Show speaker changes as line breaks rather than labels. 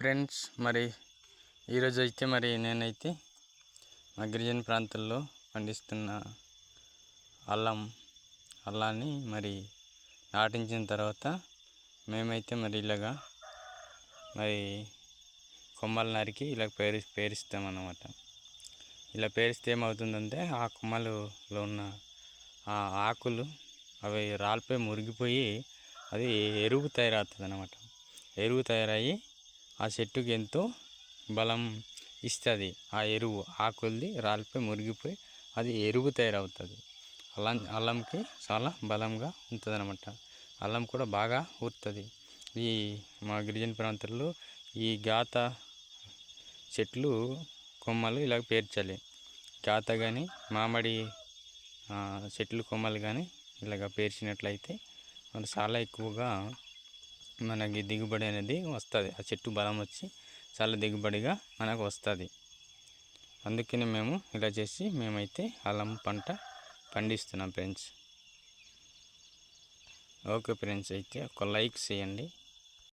Friends. మరి ఈరోజు అయితే మరి నేనైతే మా గిరిజన ప్రాంతాల్లో పండిస్తున్న అల్లం అల్లాన్ని మరి నాటించిన తర్వాత మేమైతే మరి ఇలాగా మరి కొమ్మలు నరికి ఇలా పేరు పేరుస్తామన్నమాట. ఇలా పేరిస్తే ఏమవుతుందంటే ఆ కొమ్మలలో ఉన్న ఆ ఆకులు అవి రాలిపోయి మురిగిపోయి అది ఎరువు తయారవుతుంది అన్నమాట ఎరువు తయారయ్యి ఆ చెట్టుకి ఎంతో బలం ఇస్తుంది. ఆ ఎరువు ఆకులది రాలిపోయి మురిగిపోయి అది ఎరువు తయారవుతుంది. అల్లం అల్లంకి చాలా బలంగా ఉంటుంది అనమాట అల్లం కూడా బాగా ఊరుతుంది. ఈ మా గిరిజన ప్రాంతాల్లో ఈ గాత చెట్లు కొమ్మలు ఇలా పేర్చాలి. గాత కానీ మామిడి చెట్లు కొమ్మలు కానీ ఇలాగ పేర్చినట్లయితే మనం చాలా ఎక్కువగా మనకి దిగుబడి అనేది వస్తుంది. ఆ చెట్టు బలం వచ్చి చాలా దిగుబడిగా మనకు వస్తుంది. అందుకనే మేము ఇలా చేసి మేమైతే అల్లం పంట పండిస్తున్నాం ఫ్రెండ్స్. Okay friends. అయితే ఒక లైక్ చేయండి.